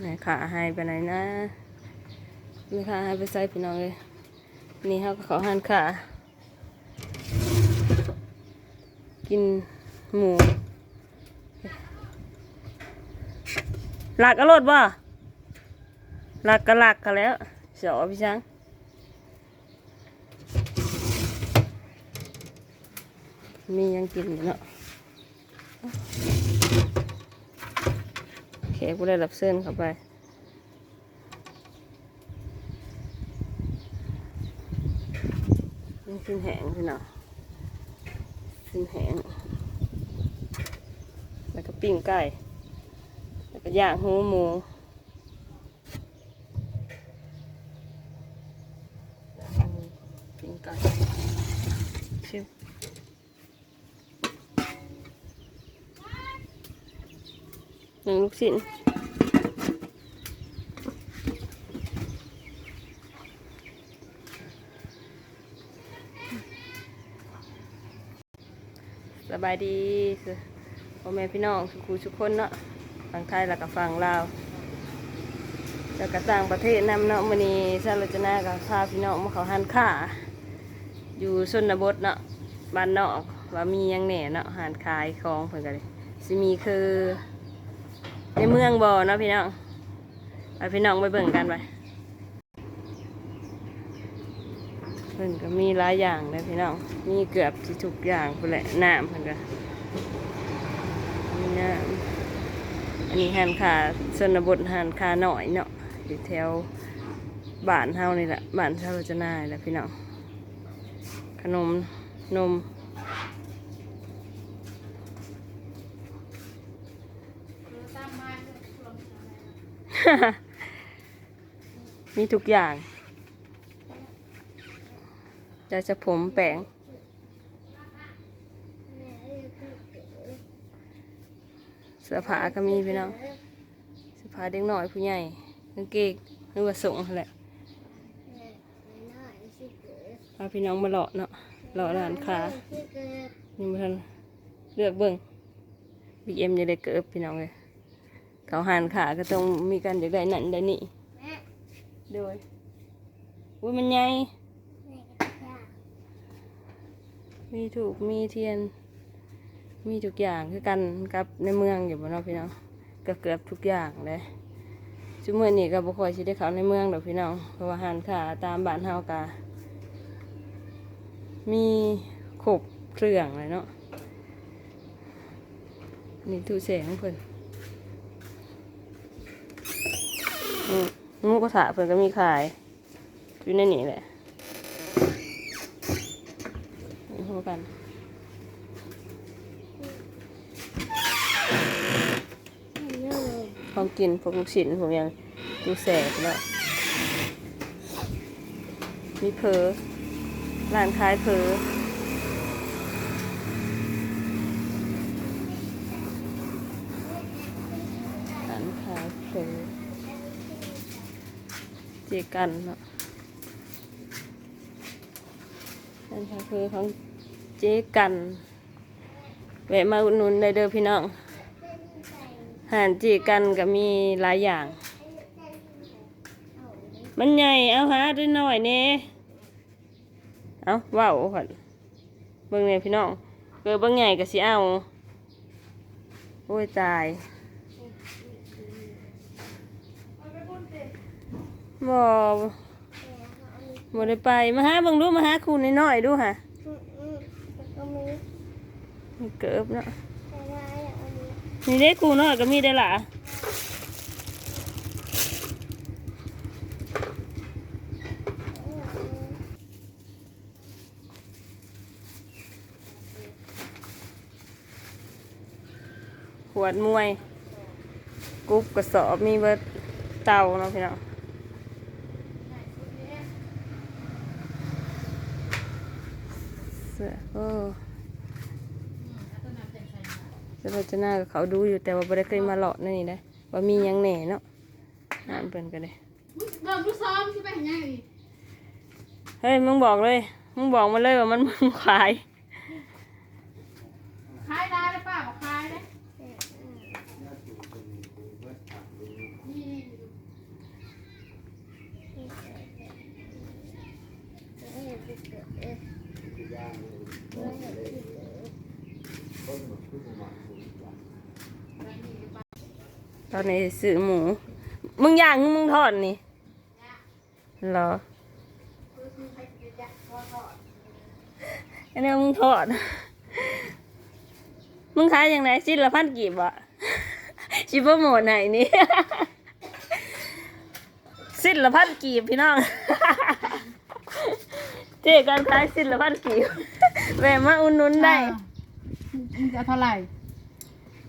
ไหนขาหายไปไหนนะมีขาหายไปใส่พี่น้องเลยนี่เขาก็ขาหันขากินหมูหลักอรดบ่หลักก็หลักกันแล้วเสียวพี่ช้างมียังกินอยู่เนาะ โอเคกูได้รับเส้นเข้าไปนี่ขึ้นแหงพี่น้องขึ้นแหงแล้วก็ปิ้งไก่แล้วก็ย่างหูหมูปิ้งไก่ชิวหนึ่งลูกชิ้น บายดีคือพ่อแม่พี่น้องครูทุกคนเนาะฝั่งไทยแล้วก็ฝั่งลาวแล้วก็ต่างประเทศนำเนาะมื้อนี้ชาลจนากับพาพี่น้องมาเขาหันค่าอยู่ชนบทเนาะบ้านนอกว่ามียังแหน่เนาะหานขายของเพิ่นก็เลยสิมีคือ ในเมืองบ่อเนาะพี่น้องไปพี่น้องไปเบิ่งกันไป เพิ่นก็มีหลายอย่างเลยพี่น้อง มีเกือบที่ทุกอย่างพุ่นแหละน้ำเพิ่นก็มีน้ำอันนี้หันคาชนบทหันคาหน่อยเนาะอยู่แถวบ้านเฮานี่แหละบ้านเฮาจะน่ายแหละพี่น้อง ขนมนมมีทุกอย่าง จะจะผมแปลงเสื้อผ้าก็มีพี่น้องเสื้อผ้าเด็กน้อยผู้ใหญ่กางเกงหรือว่าส่งนั่แหละพาพี่น้องมาเลาะเนาะเลาะร้านค้ายังไม่ทันเลือกเบิ่งบีเอ็มจะได้เกิบพี่น้องเลยเขาหันขาก็ต้องมีการอยากได้นั่นได้นี่โดยอุ้ยมันใหญ่ มีถูกมีเทียน มีทุกอย่างคือกันกับในเมืองอยู่บนนอกพี่น้องก็เกือบทุกอย่างเลยชั่วโมงนี้ก็บ่ค่อยสิได้เข้าในเมืองดอกพี่น้องเพราะว่าหานขาตามบ้านเฮากะมีครบเครื่องเลยเนาะนี่ตู้แสงเพิ่นอืมหมูกระทะเพิ่นก็มีขายอยู่ในนี้แหละ นี่หัวกัน ของกินพวกลูกชิ้นพวกหยังดูแสบแล้วมีเพอร้านขายเพอร้านขายเพอเจกันเนาะร้านขายเพอของ เจกันแวะมาอุดหนุนได้เด้อพี่น้องอาหารจีกันก็มีหลายอย่าง มันใหญ่เอาหาด้วยหน่อยเน่เอาว้าวก่อนเบิ่งเนี่ยพี่น้องเกิดเบิ่งใหญ่ก็สิเอาโอ้ยตายบ่บ่ได้ไปมาหาเบิ่งดูมาหาครูน้อยๆดูค่ะ เกิบเนาะมีได้กูเนาะก็มีได้ล่ะขวดมวยกรุ๊ปกระสอบมีเบิดเตาเนาะพี่น้องเสื้อโอ้ จะเราจะน่ากับเขาดูอยู่แต่ว่าบ่ได้เคยมาเลาะนั่นนี่นะว่ามีหยังแหน่เนาะอ่านเพิ่นกันเลยเบิ่งลูกซ้อมใช่ไหมยังไงเฮ้ยมึงบอกเลย มึงบอกมาเลยว่ามันมึงขาย ตอนนี้ซื้อหมู มึงอย่างมึงทอดนี่รออันนี้มึงทอด มึงขายอย่างไรชิ้นละพันกีบอะชิปโปโมดไหนนี่สิ้นละพันกีบพี่น้องเจ๊การขายสิ้นละพันกีบแม่มาอุ่นนุ่นได้ มึงจะเท่าไหร่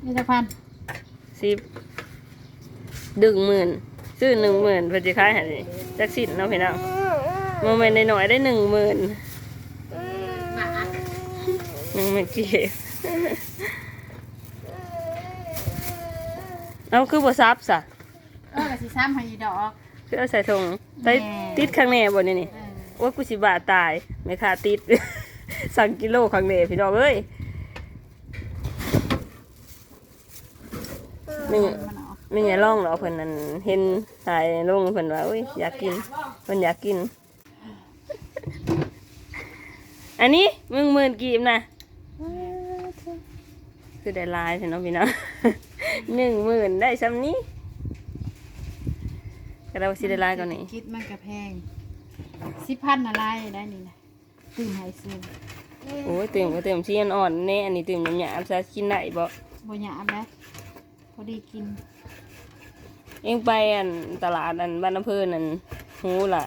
นี่จะพันสิบดึงหมื่นซื้อหนึ่งหมื่นเพื่อจะขายให้จักสิ้นเนาะพี่น้องโมเมนต์หน่อยๆได้หนึ่งหมื่นหนึ่งหมื่นกีบเอาคือบ่ซับสะเออกระสีซ้ำให้อีดอกคือเอาใส่ถุงใส่แหน่ติดข้างในบนนี่นี่เออว่ากูสิบาทตายไม่ค่าติด สั่งกิโลข้างในพี่น้องเอ้ย นี่มันออกไม่ไงล่องเหรอเพิ่นนั่นเห็นถ่ายลงเพิ่นว่าอุ้ยอยากกินเพิ่นอยากกิน อันนี้มึงหมื่นกีบนะคือได้หลายใช่เนาะพี่น้องหนึ่งหมื่นได้ซ้ำนี้ก็เราสิได้หลายกว่านี้คิดมันกระแพงสิพันอะไรได้นี่นะตื่นหายซึมโอ้ยเติมก็เติมชีอันอ่อนแน่อันนี้เติมหยาบๆซะกินได้บ่บ่หยาบนะ พอดีกิน เองไปอันตลาดอันบ้านน้ำเพิ่นอันหูละ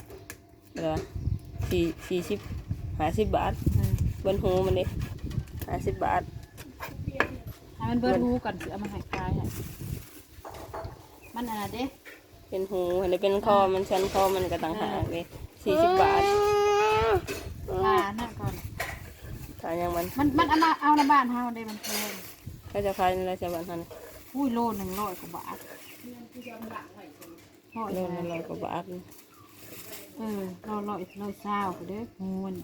เดี๋ยวสี่สี่สิบห้าสิบบาทเออเบิ้นหูมันดิห้าสิบบาท ให้มันเบิดหูก่อนสิเอามาใหายคลายให้มันอะไรเด้ เป็นหูอันนี้เป็นคอมันชั้นคอมันก็ต่างหากเลยสี่สิบบาทลาหน้าก่อนถ้ายังมันมันมันเอามาเอาในบ้านเฮาได้มันแพงก็จะขายในราชบัณฑิต อุ้ยโลหนึ่งร้อยกว่าบาทร้อยโลแพละงร้อยกว่าบาทเออร้อยร้อยร้อยเศร้าไปเด้องูน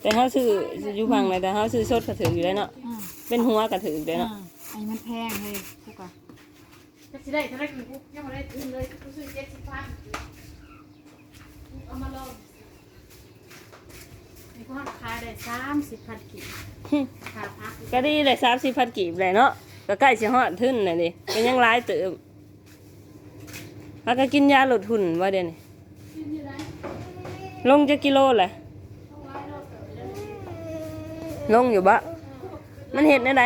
แต่เขาซื้ออยู่ฝั่งไหนแต่เขาซื้อสดกระถืออยู่แล้วเนาะอืมเป็นหัวกระถืออยู่แล้วอ่าเนาะอันนี้มันแพงเลยพวกอะจะสิได้เท่าไหรกูยังไม่ได้คืนเลยกูซื้อเจ็ดสิบพันเอามาลองนี่กูหักขายได้สามสิบพันกิโลขาพักก็ดีเลยสามสิบพันกีบเลยเนาะ ก็ใกล้สิฮอดทึนน่ะดิเป็นยังร้ายเติมแล้วก็กินยาลดหุ่นว่าเดี๋ยวนี้ลงจะกิโลแหละลงอยู่บะมันเห็นได้ไหน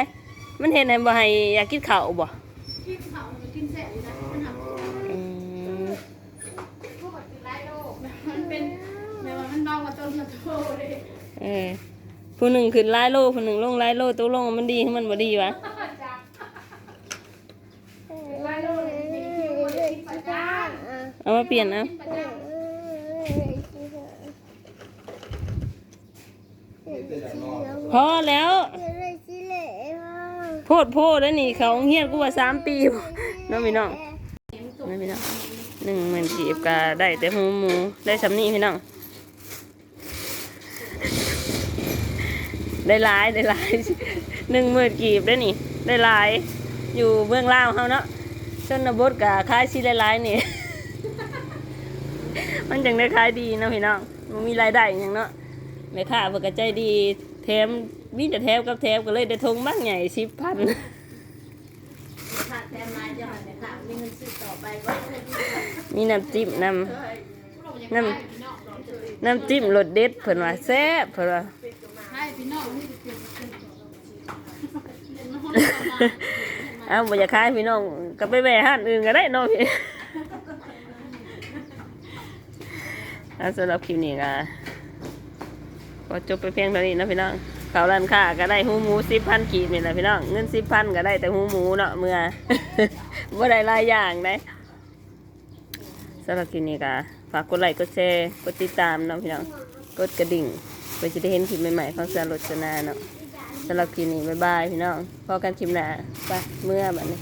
มันเห็นไหนบ่ให้อยากกินข้าวบ่กินเขามันกินแซ่บอยู่นะมันทำอืมพวกแบบเป็นไรโลกมันเป็นแบบว่ามันเบากว่าต้นกระโถเลยเออผู้หนึ่งขึ้นหลายโลผู้หนึ่งลงหลายโลตัวลงมันดีมันบ่ดีวะ จ้ะไรโลเลยมีคิวเลยกินประจาน เอามาเปลี่ยนเอากินประจานพอแล้วโพดโพดแล้วนี่เขาเฮียนกูว่าสามปีบ่น้องพี่น้องน้องพี่น้องหนึ่งหมื่นกีบก็ได้แต่หูหมูได้สำนีพี่น้องได้หลายได้หลายหนึ่งหมื่นกีบได้นี่ ได้หลาย อยู่เมืองลาวเขาเนาะชนบทกับคล้ายชีหลายๆนี่ มันจังได้ขายดีเนาะพี่น้องมันมีรายได้อหย่างเนาะแม่ค้าเพิ่นก็ใจดีแถมมีแต่แถมกับแถมก็เลยได้ทงบ้างใหญ่สิบพันขาดแทนมาจะหันไปถามมีเงินซื้อต่อไปว่ามีน้ำจิ้มน้ำน้ำน้ำจิ้มรสเด็ดเพิ่นว่าแซ่บเพิ่นว่าใช่พี่น้องนี่เป็นเป็นเป็นน้องเอ้าบ่อยากขายพี่น้องก็ไปแว่ห้านอื่นก็ได้เนาะพี่ อะสำหรับคลิปนี้ก็ก็จบไปเพียงเท่านี้นะพี่น้องเขาร้านค้าก็ได้หูหมูสิบพันกีบนี่แหละพี่น้องเงินสิบพันก็ได้แต่หูหมูเนาะเมื่อว่าได้หลายอย่างได้สำหรับคลิปนี้ก็ฝากกดไลค์กดแชร์กดติดตามเนาะพี่น้องกดกระดิ่งเพื่อจะได้เห็นคลิปใหม่ๆของสารรจนาเนาะสำหรับคลิปนี้บ๊ายบายพี่น้องพอกันคลิปหน้าไปเมื่อแบบนี้